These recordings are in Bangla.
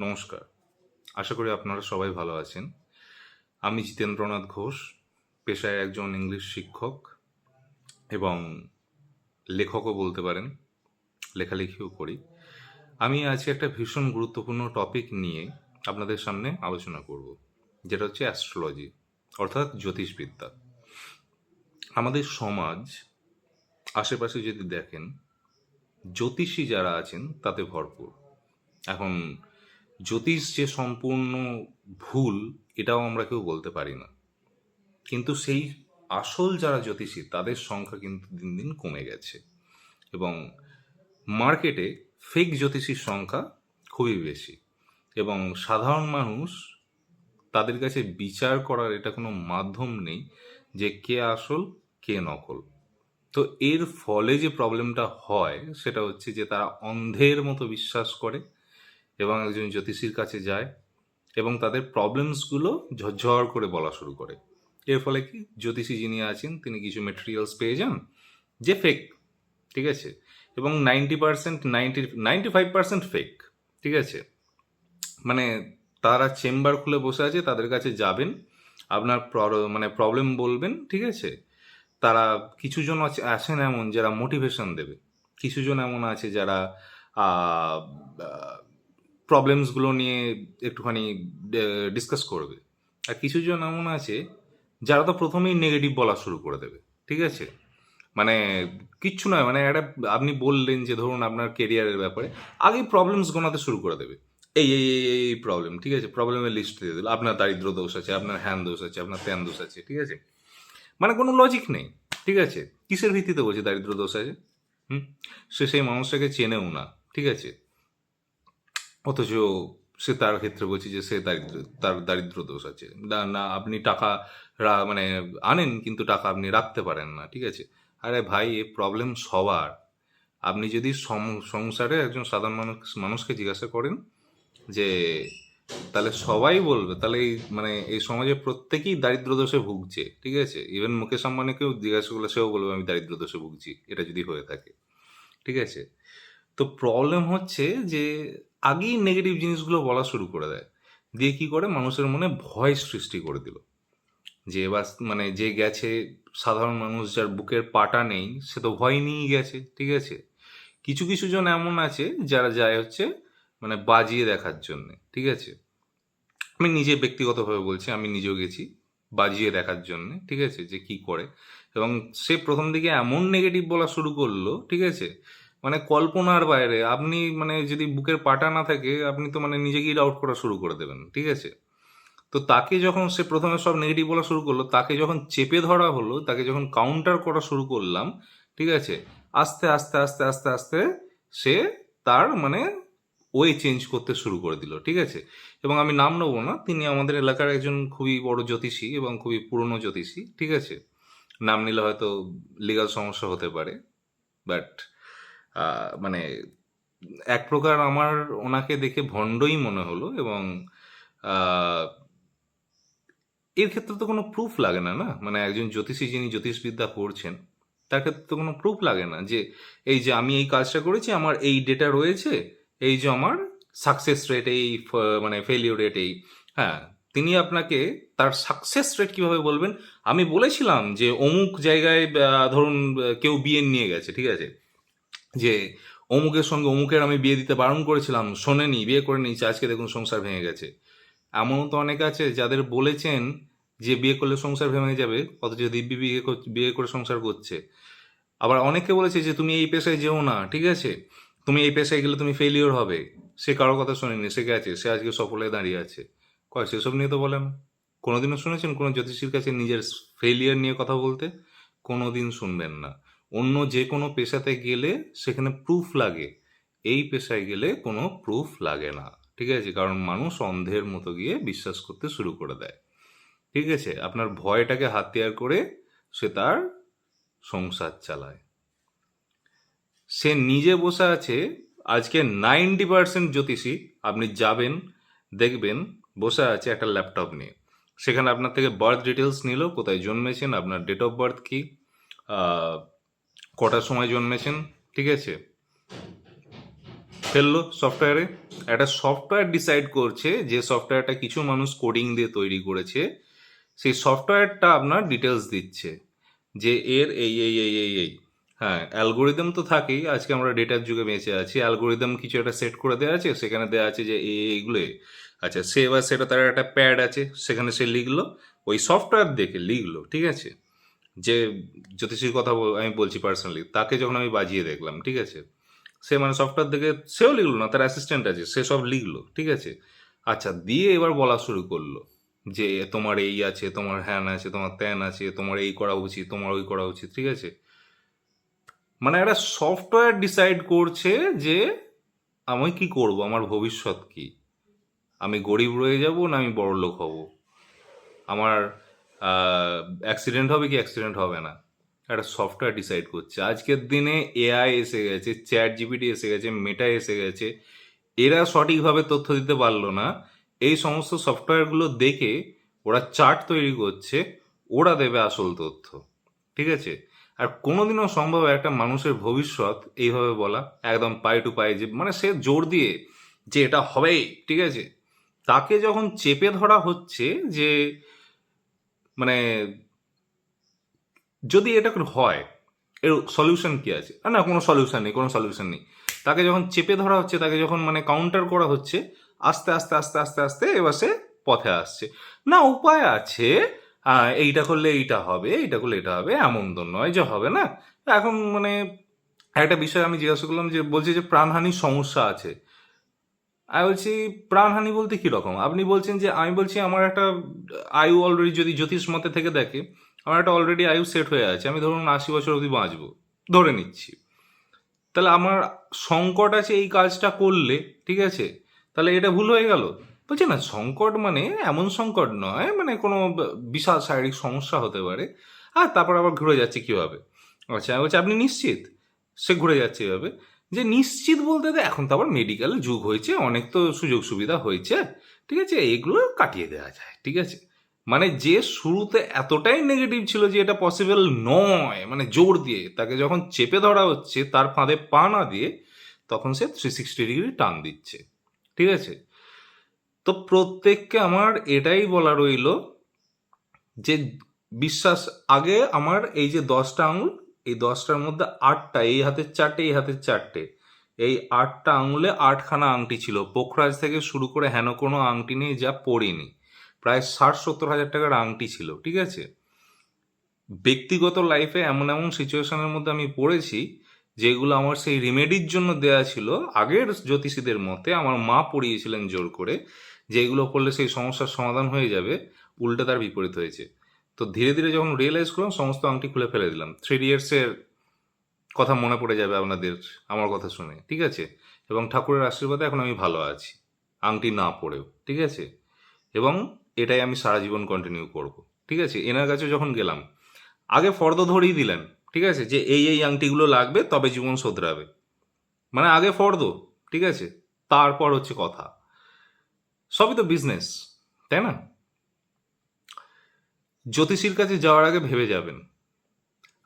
নমস্কার। আশা করি আপনারা সবাই ভালো আছেন। আমি জিতেন্দ্রনাথ ঘোষ, পেশায় একজন ইংলিশ শিক্ষক এবং লেখকও বলতে পারেন, লেখালেখিও করি। আমি আজকে একটা ভীষণ গুরুত্বপূর্ণ টপিক নিয়ে আপনাদের সামনে আলোচনা করব, যেটা হচ্ছে অ্যাস্ট্রোলজি অর্থাৎ জ্যোতিষবিদ্যা। আমাদের সমাজ, আশেপাশে যদি দেখেন, জ্যোতিষী যারা আছেন তাতে ভরপুর। এখন জ্যোতিষ যে সম্পূর্ণ ভুল, এটাও আমরা কেউ বলতে পারি না। কিন্তু সেই আসল যারা জ্যোতিষী, তাদের সংখ্যা কিন্তু দিন দিন কমে গেছে। এবং মার্কেটে ফেক জ্যোতিষীর সংখ্যা খুবই বেশি। এবং সাধারণ মানুষ তাদের কাছে বিচার করার এটা কোনো মাধ্যম নেই যে কে আসল, কে নকল। তো এর ফলে যে প্রবলেমটা হয়, সেটা হচ্ছে যে তারা অন্ধের মতো বিশ্বাস করে এবং একজন জ্যোতিষীর কাছে যায় এবং তাদের প্রবলেমসগুলো ঝরঝর করে বলা শুরু করে। এর ফলে কি? জ্যোতিষী যিনি আছেন, তিনি কিছু মেটেরিয়ালস পেয়ে যান যে ফেক ঠিক আছে? এবং ninety percent ninety ninety five percent fake ঠিক আছে? মানে তারা চেম্বার খুলে বসে আছে, তাদের কাছে যাবেন, আপনার মানে প্রবলেম বলবেন, ঠিক আছে? তারা কিছুজন আছে- আছেন এমন যারা মোটিভেশন দেবে। কিছুজন এমন আছে যারা প্রবলেমসগুলো নিয়ে একটুখানি ডিসকাস করবে। আর কিছুজন এমন আছে, যারা তো প্রথমেই নেগেটিভ বলা শুরু করে দেবে, ঠিক আছে? মানে কিচ্ছু নয় মানে একটা, আপনি বললেন যে ধরুন আপনার কেরিয়ারের ব্যাপারে, আগেই প্রবলেমস গোনাতে শুরু করে দেবে। এই এই এই এই প্রবলেম ঠিক আছে? প্রবলেমের লিস্ট দিয়ে দিল, আপনার দারিদ্র দোষ আছে, আপনার হ্যান দোষ আছে, আপনার ত্যান দোষ আছে, ঠিক আছে? মানে কোনো লজিক নেই, ঠিক আছে? কিসের ভিত্তিতে বলছে দারিদ্র দোষ আছে? হুম? সে সেই মানুষটাকে চেনেও না, ঠিক আছে? অথচ সে তার ক্ষেত্রে বলছে যে সে দারিদ্র, তার দারিদ্র দোষ আছে। না না, আপনি টাকা মানে আনেন কিন্তু টাকা আপনি রাখতে পারেন না, ঠিক আছে? আরে ভাই, এ প্রবলেম সবার। আপনি যদি সংসারে একজন সাধারণ মানুষ, মানুষকে জিজ্ঞাসা করেন যে, তাহলে সবাই বলবে, তাহলে এই মানে এই সমাজে প্রত্যেকেই দারিদ্র দোষে ভুগছে, ঠিক আছে? ইভেন মুকেশ আম্বানিকেও জিজ্ঞাসা করলে সেও বলবে, আমি দারিদ্র দোষে ভুগছি, এটা যদি হয়ে থাকে, ঠিক আছে? তো প্রবলেম হচ্ছে যে আগেই নেগেটিভ জিনিসগুলো বলা শুরু করে দেয়। দিয়ে কি করে? মানুষের মনে ভয় সৃষ্টি করে দিল। যে এবার মানে যে গেছে, সাধারণ মানুষ যার বুকের পাটা নেই, সে তো ভয় নিয়েই গেছে, ঠিক আছে? কিছু কিছু জন এমন আছে যারা যায় হচ্ছে মানে বাজিয়ে দেখার জন্যে, ঠিক আছে? আমি নিজে ব্যক্তিগতভাবে বলছি, আমি নিজেও গেছি বাজিয়ে দেখার জন্যে, ঠিক আছে? যে কি করে? এবং সে প্রথম দিকে এমন নেগেটিভ বলা শুরু করল, ঠিক আছে? মানে কল্পনার বাইরে। আপনি মানে যদি বুকের পাটা না থাকে, আপনি তো মানে নিজেকেই ডাউট করা শুরু করে দেবেন, ঠিক আছে? তো তাকে যখন সে প্রথমে সব নেগেটিভ বলা শুরু করল, তাকে যখন চেপে ধরা হলো, তাকে যখন কাউন্টার করা শুরু করলাম, ঠিক আছে? আস্তে আস্তে আস্তে আস্তে আস্তে সে তার মানে ওয়ে চেঞ্জ করতে শুরু করে দিল, ঠিক আছে? এবং আমি নাম নেব না, তিনি আমাদের এলাকার একজন খুবই বড় জ্যোতিষী এবং খুবই পুরনো জ্যোতিষী, ঠিক আছে? নাম নিলে হয়তো লিগাল সমস্যা হতে পারে বাট মানে এক প্রকার আমার ওনাকে দেখে ভণ্ডই মনে হলো এবং এর ক্ষেত্রে তো কোনো প্রুফ লাগে না না? মানে একজন জ্যোতিষী যিনি জ্যোতিষবিদ্যা করছেন তার ক্ষেত্রে তো কোনো প্রুফ লাগে না যে এই যে আমি এই কাজটা করেছি, আমার এই ডেটা রয়েছে, এই যে আমার সাকসেস রেট এই মানে ফেলিওর রেট এই হ্যাঁ তিনি আপনাকে তার সাকসেস রেট কীভাবে বলবেন? আমি বলেছিলাম যে অমুক জায়গায় ধরুন কেউ বিয়ে নিয়ে গেছে, ঠিক আছে? যে অমুকের সঙ্গে অমুকের আমি বিয়ে দিতে বারণ করেছিলাম, শোনেনি, বিয়ে করে নিয়েছে, আজকে দেখুন সংসার ভেঙে গেছে। এমনও তো অনেক আছে যাদের বলেছেন যে বিয়ে করলে সংসার ভেঙে যাবে, অথচ দিব্যি বিয়ে কর- বিয়ে করে সংসার করছে। আবার অনেকে বলেছে যে তুমি এই পেশায় যেও না, ঠিক আছে? তুমি এই পেশায় গেলে তুমি ফেলিওর হবে। সে কারোর কথা শোনেনি, সে গেছে, সে আজকে সফলে দাঁড়িয়ে আছে। কয়, সেসব নিয়ে তো বলেন? কোনোদিনও শুনেছেন কোনো জ্যোতিষীর কাছে নিজের ফেলিয়ার নিয়ে কথা বলতে? কোনোদিন শুনবেন না। অন্য যে কোনো পেশাতে গেলে সেখানে প্রুফ লাগে। এই পেশায় গেলে কোনো প্রুফ লাগে না, ঠিক আছে? কারণ মানুষ অন্ধের মতো গিয়ে বিশ্বাস করতে শুরু করে দেয়। ঠিক আছে? আপনার ভয়টাকে হাতিয়ার করে সে তার সংসার চালায়। সে নিজে বসে আছে, আজকে নাইনটি পার্সেন্ট জ্যোতিষী, আপনি যাবেন, দেখবেন, বসে আছে একটা ল্যাপটপ নিয়ে। সেখানে আপনার থেকে বার্থ ডিটেলস নিল, কোথায় জন্মেছেন, আপনার ডেট অফ বার্থ কি কটার সময় জন্মেছেন? ঠিক আছে? ফেলল সফটওয়্যারে। একটা সফটওয়্যার ডিসাইড করছে যে সফটওয়্যারটা কিছু মানুষ কোডিং দিয়ে তৈরি করেছে। সেই সফটওয়্যারটা আপনার ডিটেলস দিচ্ছে যে এর এই এই এই এই এই। হ্যাঁ অ্যালগোরিদম তো থাকেই। আজকে আমরা ডেটার যুগে বেঁচে আছি। অ্যালগোরিদম কিছু একটা সেট করে দেওয়া আছে। সেখানে দেওয়া আছে যে এই এইগুলো। আচ্ছা সে এবার সেটা তার একটা প্যাড আছে। সেখানে সে লিখলো। ওই সফটওয়্যার দেখে লিখলো। ঠিক আছে? যে জ্যোতিষীর কথা আমি বলছি পার্সোনালি তাকে যখন আমি বাজিয়ে দেখলাম, ঠিক আছে? সে মানে সফটওয়্যার দেখে সেও লিখলো না, তার অ্যাসিস্ট্যান্ট আছে, সে সব লিখলো, ঠিক আছে? আচ্ছা দিয়ে এবার বলা শুরু করল যে, তোমার এই আছে, তোমার হ্যান আছে, তোমার ত্যান আছে, তোমার এই করা উচিত, তোমার ওই করা উচিত, ঠিক আছে? মানে একটা সফটওয়্যার ডিসাইড করছে যে, আমি কি করব? আমার ভবিষ্যৎ কি? আমি গরিব রয়ে যাব না আমি বড় লোক হব? আমার অ্যাক্সিডেন্ট হবে কি অ্যাক্সিডেন্ট হবে না। একটা সফটওয়্যার ডিসাইড করছে। আজকের দিনে এআই এসে গেছে চ্যাট জিপিটি এসে গেছে মেটা এসে গেছে। এরা সঠিকভাবে তথ্য দিতে পারল না। এই সমস্ত সফটওয়্যারগুলো দেখে ওরা চার্ট তৈরি করছে, ওরা দেবে আসল তথ্য। ঠিক আছে? আর কোনোদিনও সম্ভব একটা মানুষের ভবিষ্যৎ এইভাবে বলা, একদম পাই টু পাই, যে মানে সে জোর দিয়ে যে এটা হবেই, ঠিক আছে? তাকে যখন চেপে ধরা হচ্ছে যে মানে যদি এটা হয়, এর সলিউশন কি আছে? না, কোনো সলিউশন নেই, কোনো সলিউশন নেই। তাকে যখন চেপে ধরা হচ্ছে, তাকে যখন মানে কাউন্টার করা হচ্ছে, আস্তে আস্তে আস্তে আস্তে আস্তে এবার সে পথে আসছে। না, উপায় আছে এইটা করলে এইটা হবে, এইটা করলে এটা হবে, এমন তো নয় যে হবে না। এখন মানে একটা বিষয় আমি জিজ্ঞাসা করলাম যে, বলছে যে প্রাণহানির সমস্যা আছে। আমি বলছি প্রাণহানি বলতে কি রকম? আপনি বলছেন যে, আমি বলছি আমার একটা আয়ু অলরেডি যদি জ্যোতিষ মতে থেকে দেখে, আমার একটা অলরেডি আয়ু সেট হয়ে আছে, আমি ধরুন আশি বছর অবধি বাঁচবো, ধরে নিচ্ছি। তাহলে আমার সংকট আছে এই কাজটা করলে, ঠিক আছে? তাহলে এটা ভুল হয়ে গেল? বলছে না, সংকট মানে এমন সংকট নয় মানে কোনো বিশাল শারীরিক সমস্যা হতে পারে। আর তারপর আবার ঘুরে যাচ্ছে কীভাবে? আচ্ছা আমি বলছি আপনি নিশ্চিত? সে ঘুরে যাচ্ছে এভাবে যে নিশ্চিত বলতে তো এখন তো আবার মেডিকেল যুগ হয়েছে, অনেক তো সুযোগ সুবিধা হয়েছে, ঠিক আছে? এগুলো কাটিয়ে দেওয়া যায়, ঠিক আছে? মানে যে শুরুতে এতটাই নেগেটিভ ছিল যে এটা পসিবল নয় মানে জোর দিয়ে, তাকে যখন চেপে ধরা হচ্ছে, তার ফাঁদে পা না দিয়ে, তখন সে থ্রি সিক্সটি ডিগ্রি টান দিচ্ছে, ঠিক আছে? তো প্রত্যেককে আমার এটাই বলা রইল যে, বিশ্বাস, আগে আমার এই যে দশটা আঙুল এই দশটার মধ্যে আটটা, এই হাতের চারটে, এই হাতের চারটে। এই আটটা আঙুলে আটখানা আংটি ছিল। পোখরাজ থেকে শুরু করে হেন কোনো আংটি নেই যা পড়িনি। প্রায় ষাট সত্তর হাজার টাকার আংটি ছিল, ঠিক আছে? ব্যক্তিগত লাইফে এমন এমন সিচুয়েশনের মধ্যে আমি পড়েছি, যেগুলো আমার সেই রিমেডির জন্য দেয়া ছিল। আগের জ্যোতিষীদের মতে আমার মা পড়িয়েছিলেন জোর করে যে এগুলো করলে সেই সমস্যার সমাধান হয়ে যাবে, উল্টে তার বিপরীত হয়েছে। তো ধীরে ধীরে যখন রিয়েলাইজ করলাম, সমস্ত আংটি খুলে ফেলে দিলাম। থ্রি ইয়ার্সের কথা মনে পড়ে যাবে আপনাদের, আমার কথা শুনে, ঠিক আছে? এবং ঠাকুরের আশীর্বাদে এখন আমি ভালো আছি, আংটি না পড়েও ঠিক আছে? এবং এটাই আমি সারা জীবন কন্টিনিউ করব, ঠিক আছে? এনার কাছে যখন গেলাম, আগে ফর্দ ধরেই দিলেন, ঠিক আছে? যে এই এই আংটিগুলো লাগবে, তবে জীবন শোধরাবে। মানে আগে ফর্দ, ঠিক আছে? তারপর হচ্ছে কথা। সবই তো বিজনেস তাই না? জ্যোতিষীর কাছে যাওয়ার আগে ভেবে যাবেন।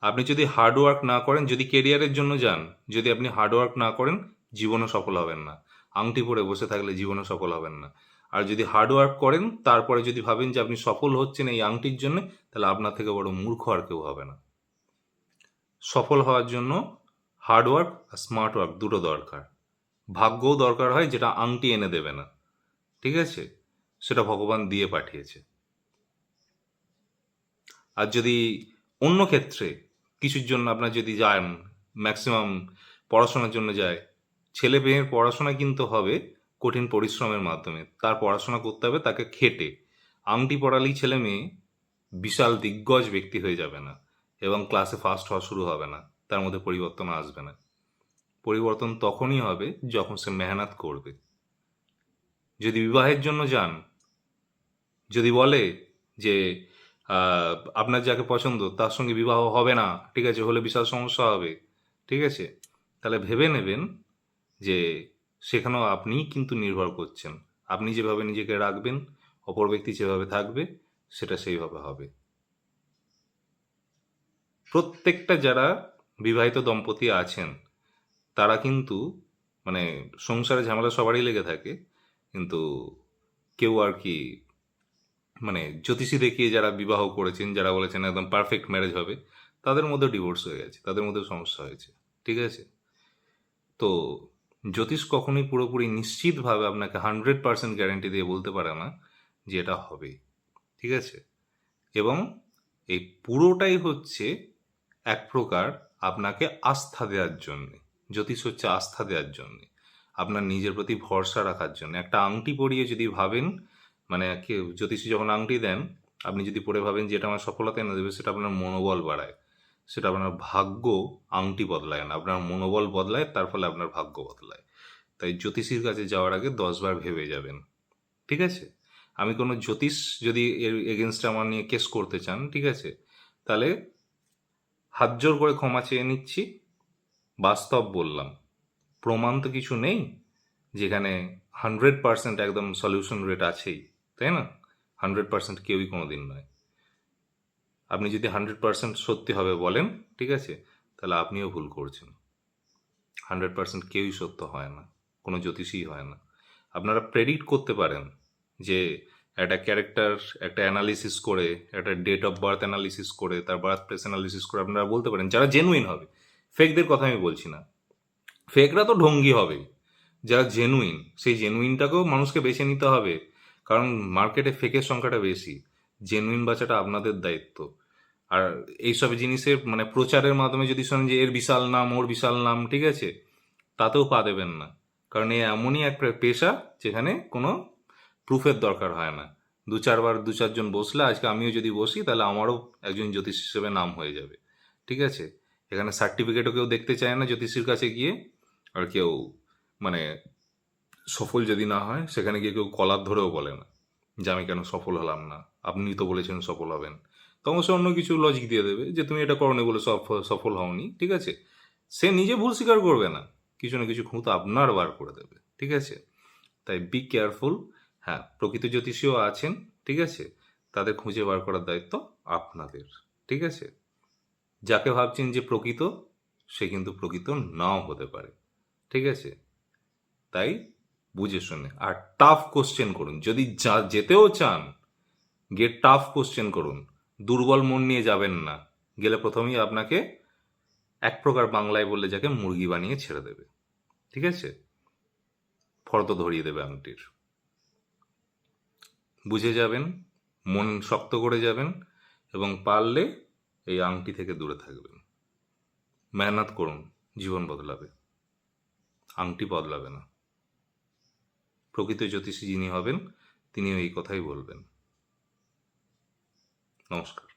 আপনি যদি হার্ডওয়ার্ক না করেন, যদি কেরিয়ারের জন্য যান, যদি আপনি হার্ড ওয়ার্ক না করেন জীবনে সফল হবেন না। আংটি পরে বসে থাকলে জীবনে সফল হবেন না। আর যদি হার্ডওয়ার্ক করেন, তারপরে যদি ভাবেন যে আপনি সফল হচ্ছেন এই আংটির জন্য, তাহলে আপনার থেকে বড় মূর্খ আর কেউ হবে না। সফল হওয়ার জন্য হার্ডওয়ার্ক আর স্মার্ট ওয়ার্ক দুটো দরকার। ভাগ্যও দরকার হয় যেটা আংটি এনে দেবে না। ঠিক আছে? সেটা ভগবান দিয়ে পাঠিয়েছে। আর যদি অন্য ক্ষেত্রে কিছুর জন্য আপনার যদি যান ম্যাক্সিমাম পড়াশোনার জন্য যায়, ছেলে মেয়ের পড়াশোনা কিন্তু হবে কঠিন পরিশ্রমের মাধ্যমে। তার পড়াশোনা করতে হবে, তাকে খেটে। আংটি পড়ালেই ছেলে মেয়ে বিশাল দিগ্গজ ব্যক্তি হয়ে যাবে না এবং ক্লাসে ফার্স্ট হওয়া শুরু হবে না, তার মধ্যে পরিবর্তন আসবে না। পরিবর্তন তখনই হবে যখন সে মেহনত করবে। যদি বিবাহের জন্য যান, যদি বলে যে আপনার যাকে পছন্দ, তার সঙ্গে বিবাহ হবে না, ঠিক আছে? হলে বিশাল সমস্যা হবে, ঠিক আছে? তাহলে ভেবে নেবেন যে সেখানেও আপনিই কিন্তু নির্ভর করছেন। আপনি যেভাবে নিজেকে রাখবেন, অপর ব্যক্তি যেভাবে থাকবে, সেটা সেইভাবে হবে। প্রত্যেকটা যারা বিবাহিত দম্পতি আছেন, তারা কিন্তু মানে সংসারে ঝামেলা সবারই লেগে থাকে, কিন্তু কেউ আর কি মানে জ্যোতিষী দেখিয়ে যারা বিবাহ করেছেন, যারা বলেছেন একদম পারফেক্ট ম্যারেজ হবে, তাদের মধ্যে ডিভোর্স হয়ে গেছে, তাদের মধ্যে সমস্যা হয়েছে, ঠিক আছে? তো জ্যোতিষ কখনোই পুরোপুরি নিশ্চিতভাবে আপনাকে হান্ড্রেড পার্সেন্ট গ্যারেন্টি দিয়ে বলতে পারে না যে এটা হবে, ঠিক আছে? এবং এই পুরোটাই হচ্ছে এক প্রকার আপনাকে আস্থা দেওয়ার জন্যে, জ্যোতিষ হচ্ছে আস্থা দেওয়ার জন্যে, আপনার নিজের প্রতি ভরসা রাখার জন্য। একটা আংটি পরিয়ে যদি ভাবেন মানে কে, জ্যোতিষী যখন আংটি দেন, আপনি যদি পরে ভাবেন যে এটা আমার সফলতা এনে দেবে, সেটা আপনার মনোবল বাড়ায়। সেটা আপনার ভাগ্য আংটি বদলায় না। আপনার মনোবল বদলায়, তার ফলে আপনার ভাগ্য বদলায়। তাই জ্যোতিষীর কাছে যাওয়ার আগে দশবার ভেবে যাবেন। ঠিক আছে? আমি কোনো জ্যোতিষ যদি এর এগেনস্টে আমার নিয়ে কেস করতে চান, ঠিক আছে? তাহলে হাত জোর করে ক্ষমা চেয়ে নিচ্ছি। বাস্তব বললাম। প্রমাণ তো কিছু নেই, যেখানে হান্ড্রেড পার্সেন্ট একদম সলিউশন রেট আছেই। তাই না? হান্ড্রেড পার্সেন্ট কেউই কোনো দিন নয়। আপনি যদি হান্ড্রেড পার্সেন্ট সত্যি হবে বলেন, ঠিক আছে? তাহলে আপনিও ভুল করছেন। হান্ড্রেড পার্সেন্ট কেউই সত্য হয় না, কোনো জ্যোতিষই হয় না। আপনারা প্রেডিক্ট করতে পারেন যে একটা ক্যারেক্টার একটা অ্যানালিসিস করে, একটা ডেট অফ বার্থ অ্যানালিসিস করে, তার বার্থ প্লেস অ্যানালিসিস করে আপনারা বলতে পারেন, যারা জেনুইন হবে। ফেকদের কথা আমি বলছি না। ফেকরা তো ঢঙ্গি হবেই যারা জেনুইন সেই জেনুইনটাকেও মানুষকে বেছে নিতে হবে। কারণ মার্কেটে ফেকের সংখ্যাটা বেশি জেনুইন বাঁচাটা আপনাদের দায়িত্ব। আর এইসব জিনিসের মানে প্রচারের মাধ্যমে যদি শোনেন যে এর বিশাল নাম, ওর বিশাল নাম, ঠিক আছে? তাতেও পা দেবেন না। কারণ এ এমনই এক পেশা যেখানে কোনো প্রুফের দরকার হয় না। দু চারবার দু চারজন বসলে, আজকে আমিও যদি বসি, তাহলে আমারও একজন জ্যোতিষ হিসেবে নাম হয়ে যাবে। ঠিক আছে? এখানে সার্টিফিকেটও কেউ দেখতে চায় না জ্যোতিষীর কাছে গিয়ে, আর কেউ মানে সফল যদি না হয়, সেখানে গিয়ে কেউ কলার ধরেও বলে না যে আমি কেন সফল হলাম না। আপনি তো বলেছেন সফল হবেন। তখন সে অন্য কিছু লজিক দিয়ে দেবে যে তুমি এটা করনি বলে সফ- সফল হওনি, ঠিক আছে? সে নিজে ভুল স্বীকার করবে না। কিছু না কিছু খুঁতো আপনার বার করে দেবে, ঠিক আছে? তাই বি কেয়ারফুল হ্যাঁ প্রকৃত জ্যোতিষীও আছেন, ঠিক আছে? তাদের খুঁজে বার করার দায়িত্ব আপনাদের, ঠিক আছে? যাকে ভাবছেন যে প্রকৃত, সে কিন্তু প্রকৃত নাও হতে পারে, ঠিক আছে? তাই বুঝে শুনে। আর টাফ কোশ্চেন করুন। যদি যা, যেতেও চান, গিয়ে টাফ কোশ্চেন করুন। দুর্বল মন নিয়ে যাবেন না। গেলে প্রথমেই আপনাকে এক প্রকার বাংলায় বললে যাকে মুরগি বানিয়ে ছেড়ে দেবে। ঠিক আছে? ফর্দ ধরিয়ে দেবে আংটির। বুঝে যাবেন, মন শক্ত করে যাবেন এবং পারলে এই আংটি থেকে দূরে থাকবেন। মেহনত করুন, জীবন বদলাবে। আংটি বদলাবে না। প্রকৃত জ্যোতিষী যিনি হবেন তিনিও এই কথাই বলবেন। নমস্কার।